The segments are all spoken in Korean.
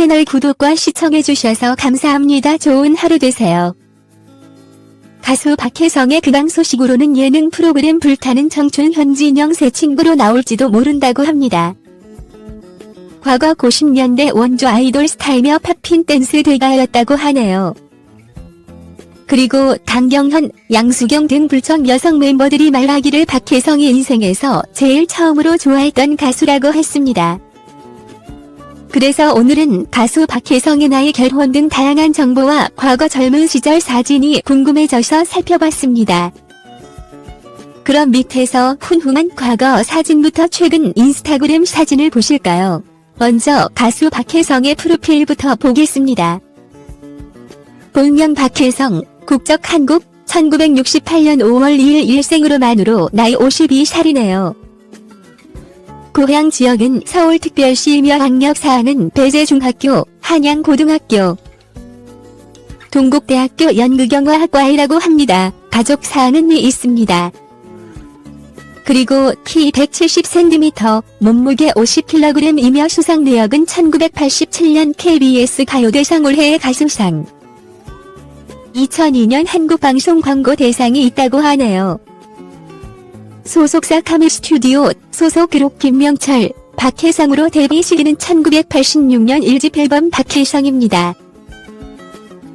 채널 구독과 시청해주셔서 감사합니다. 좋은 하루 되세요. 가수 박혜성의 그강 소식으로는 예능 프로그램 불타는 청춘 현진영 새 친구로 나올지도 모른다고 합니다. 과거 90년대 원조 아이돌 스타이며 팝핀 댄스 대가였다고 하네요. 그리고 강경현, 양수경 등 불청 여성 멤버들이 말하기를 박혜성이 인생에서 제일 처음으로 좋아했던 가수라고 했습니다. 그래서 오늘은 가수 박혜성의 나이 결혼 등 다양한 정보와 과거 젊은 시절 사진이 궁금해져서 살펴봤습니다. 그럼 밑에서 훈훈한 과거 사진부터 최근 인스타그램 사진을 보실까요? 먼저 가수 박혜성의 프로필부터 보겠습니다. 본명 박혜성, 국적 한국, 1968년 5월 2일 일생으로 만으로 나이 52살이네요. 고향 지역은 서울특별시이며 학력 사항은 배재중학교, 한양고등학교, 동국대학교 연극영화학과이라고 합니다. 가족 이 있습니다. 그리고 키 170cm, 몸무게 50kg이며 수상 내역은 1987년 KBS 가요대상 올해의 가수상, 2002년 한국방송 광고 대상이 있다고 하네요. 소속사 카미 스튜디오, 소속 그룹 김명철, 박혜성으로 데뷔 시기는 1986년 1집 앨범 박혜성입니다.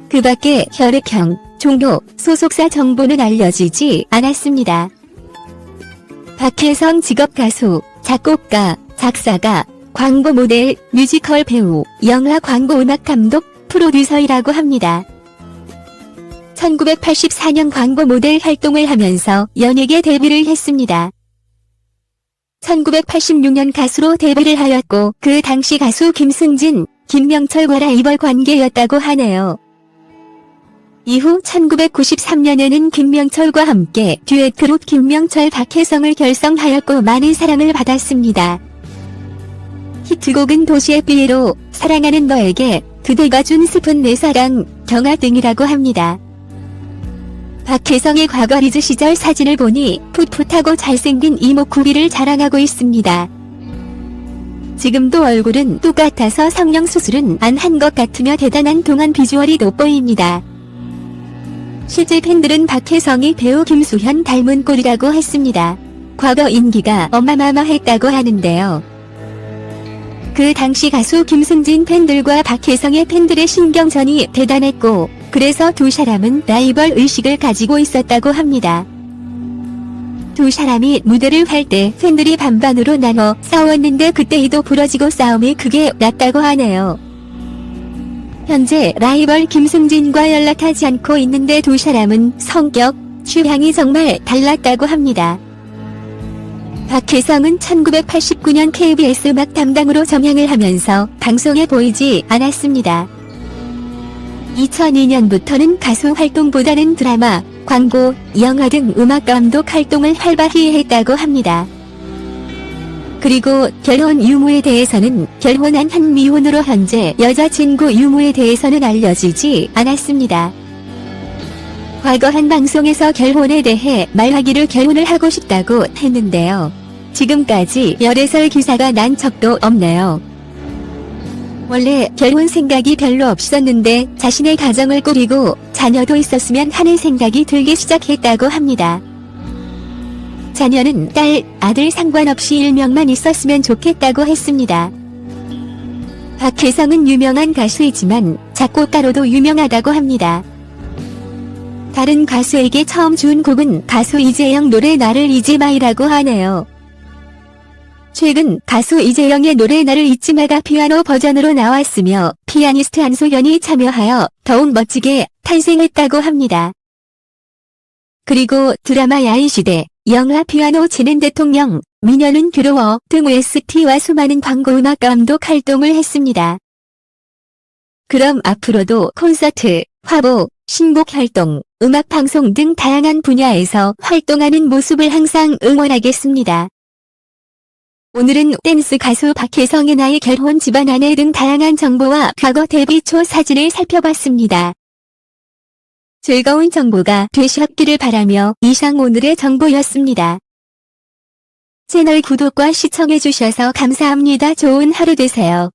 그 밖에 혈액형, 종교, 소속사 정보는 알려지지 않았습니다. 박혜성 직업 가수, 작곡가, 작사가, 광고 모델, 뮤지컬 배우, 영화 광고 음악 감독, 프로듀서이라고 합니다. 1984년 광고 모델 활동을 하면서 연예계 데뷔를 했습니다. 1986년 가수로 데뷔를 하였고 그 당시 가수 김승진, 김명철과 라이벌 관계였다고 하네요. 이후 1993년에는 김명철과 함께 듀엣 그룹 김명철 박혜성을 결성하였고 많은 사랑을 받았습니다. 히트곡은 도시의 삐에로, 사랑하는 너에게, 그대가 준 슬픈 내 사랑, 경아 등이라고 합니다. 박혜성의 과거 리즈 시절 사진을 보니 풋풋하고 잘생긴 이목구비를 자랑하고 있습니다. 지금도 얼굴은 똑같아서 성형 수술은 안 한 것 같으며 대단한 동안 비주얼이 돋보입니다. 실제 팬들은 박혜성이 배우 김수현 닮은 꼴이라고 했습니다. 과거 인기가 어마마마했다고 하는데요. 그 당시 가수 김승진 팬들과 박혜성의 팬들의 신경전이 대단했고 그래서 두 사람은 라이벌 의식을 가지고 있었다고 합니다. 두 사람이 무대를 할 때 팬들이 반반으로 나눠 싸웠는데 그때 이도 부러지고 싸움이 크게 났다고 하네요. 현재 라이벌 김승진과 연락하지 않고 있는데 두 사람은 성격, 취향이 정말 달랐다고 합니다. 박혜성은 1989년 KBS 음악 담당으로 점향을 하면서 방송에 보이지 않았습니다. 2002년부터는 가수 활동보다는 드라마, 광고, 영화 등 음악 감독 활동을 활발히 했다고 합니다. 그리고 결혼 유무에 대해서는 결혼한 한 미혼으로 현재 여자친구 유무에 대해서는 알려지지 않았습니다. 과거 한 방송에서 결혼에 대해 말하기를 결혼을 하고 싶다고 했는데요. 지금까지 열애설 기사가 난 적도 없네요. 원래 결혼 생각이 별로 없었는데 자신의 가정을 꾸리고 자녀도 있었으면 하는 생각이 들기 시작했다고 합니다. 자녀는 딸, 아들 상관없이 일명만 있었으면 좋겠다고 했습니다. 박혜성은 유명한 가수이지만 작곡가로도 유명하다고 합니다. 다른 가수에게 처음 준 곡은 가수 이재영 노래 나를 잊지 마이라고 하네요. 최근 가수 이재영의 노래 나를 잊지 마가 피아노 버전으로 나왔으며 피아니스트 안소연이 참여하여 더욱 멋지게 탄생했다고 합니다. 그리고 드라마 야인시대, 영화 피아노 치는 대통령, 미녀는 괴로워 등 OST와 수많은 광고 음악 감독 활동을 했습니다. 그럼 앞으로도 콘서트, 화보, 신곡 활동, 음악 방송 등 다양한 분야에서 활동하는 모습을 항상 응원하겠습니다. 오늘은 댄스 가수 박혜성의 나이 결혼 집안 아내 등 다양한 정보와 과거 데뷔 초 사진을 살펴봤습니다. 즐거운 정보가 되셨기를 바라며 이상 오늘의 정보였습니다. 채널 구독과 시청해주셔서 감사합니다. 좋은 하루 되세요.